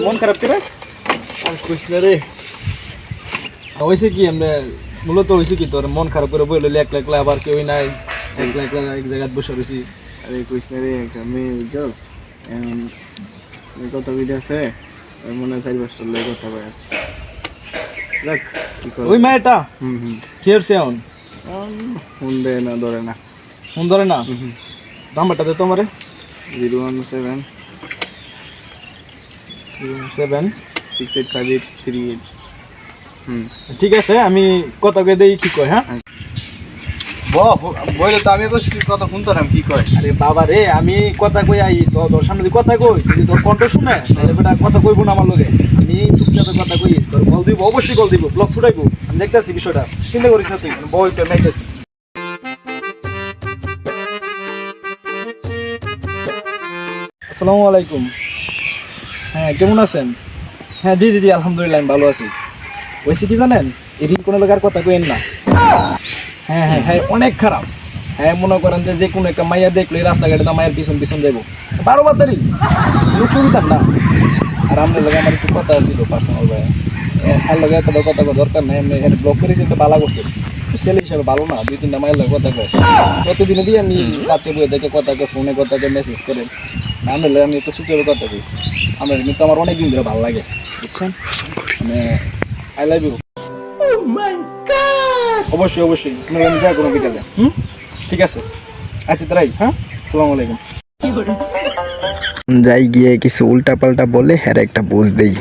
মন খারাপ করে আর না রে। হয়েছে কি আমরা মূলত হয়েছে কি তোর মন খারাপ করে বই লইলে একলা একলা আবার কেউই নাই। একলা একলা এক জায়গায় বসে রয়েছি আরে কইস না রে একটা মেয়ে জস কথা বিধে আছে মনে হয় চারি পাঁচটা লোক কথা কয়ে আছে। দেখ কি করে ওই মেয়েটা হুম হুম। কি হচ্ছে এখন ফোন দেয় না ধরে না। ফোন ধরে না? নাম্বারটা দে তোমারে zero one seven seven six eight five eight three eight হুম। ঠিক আছে আমি কথা কয়ে দেই কি কয় হ্যাঁ? বইলে তো আমি কথা শুনতাম কি কয়? আরে বাবা রে আমি কথা কই আই তো তোর সামনে কথা কই যদি তোর কণ্ঠ শুনে তাহলে বেটা কথা কইবো না আমার লগে। আমি চুপচাপে কথা কই তোর কল দিব অবশ্যই কল দিব ব্লগ ছুটাইবো। আমি দেখতেছি বিষয়টা চিন্তা করিস না তুই বই তো দেখতেছি আসসালামু আলাইকুম। হ্যাঁ কেমন আছেন? হ্যাঁ জি জি জি আলহামদুলিল্লাহ আমি ভালো আছি। ওইসে কি জানেন? এদিন কোনো লোকের কথা কইেন না। হ্যাঁ হ্যাঁ হ্যাঁ অনেক খারাপ। হ্যাঁ মনে করেন যে যে কোনো একটা মাইয়া দেখল এই রাস্তাঘাটে না মায়ের পিছন পিছন যাব বারো বাতারি লোক সুবিধার না। আর আপনার লগে আমার একটু কথা ছিল পার্সোনাল ভাই। হ্যাঁ লগে এতটা কথা দরকার নাই। আমি হ্যাঁ ব্লক করেছি তো ভালো করছে। ছেলে হিসাবে ভালো না দুই তিনটা মায়ের লগে কথা কয়। প্রতিদিনে দিয়ে আমি রাতে বইয়ে দেখে কথা ফোনে কথা মেসেজ করে। আমি আমি একটু সুযোগে কথা কই। আপনার কিন্তু আমার অনেক দিন ধরে ভালো লাগে বুঝছেন? মানে আই লাভ ইউ অবশ্যই অবশ্যই। তুমি আমি যা করব বিকালে হুম? ঠিক আছে। আচ্ছা তাই হ্যাঁ? আসসালামু আলাইকুম। যাই গিয়ে কিছু উল্টা পাল্টা বলে হ্যাঁ একটা বুঝ দেই।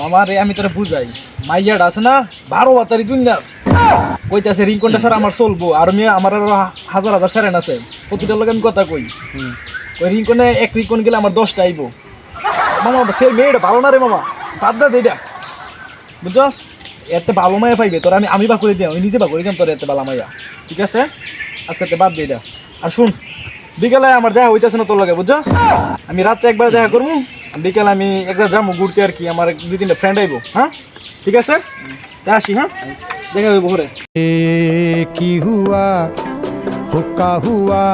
মামা রে আমি তোরা বুঝাই। মাইয়াটা আছে না বারো বাতারি দুনিয়া কইতাছে রিংকনটা স্যার আমার চলবো। আর আমি আমার আরও হাজার হাজার স্যারেন আছে। প্রতিটার লগে আমি কথা কই। ওই রিংকনে এক রিংকন গেলে আমার দশটা আইবো। মামা সে মেয়েটা ভালো না রে মামা? বাদ দা দেটা বুঝছস? এতে ভালো মাইয়া পাইবে। তোর আমি আমি বা করে দিই আমি নিজে বা করে দিলাম তোর এতে ভালো মাইয়া ঠিক আছে? আজকে তে বাদ দে এটা। আর শুন বিকালে আমার দেখা হইতেছে না তোর লগে বুঝছস? আমি রাত্রে একবার দেখা করব বিকেল আমি একবার যাব ঘুরতে আর কি, আমার দুই তিনটা ফ্রেন্ড আইবো হ্যাঁ? ঠিক আছে? তা আসি হ্যাঁ? দেখা হবে ভোরে কি হুয়া, হুকা হুয়া?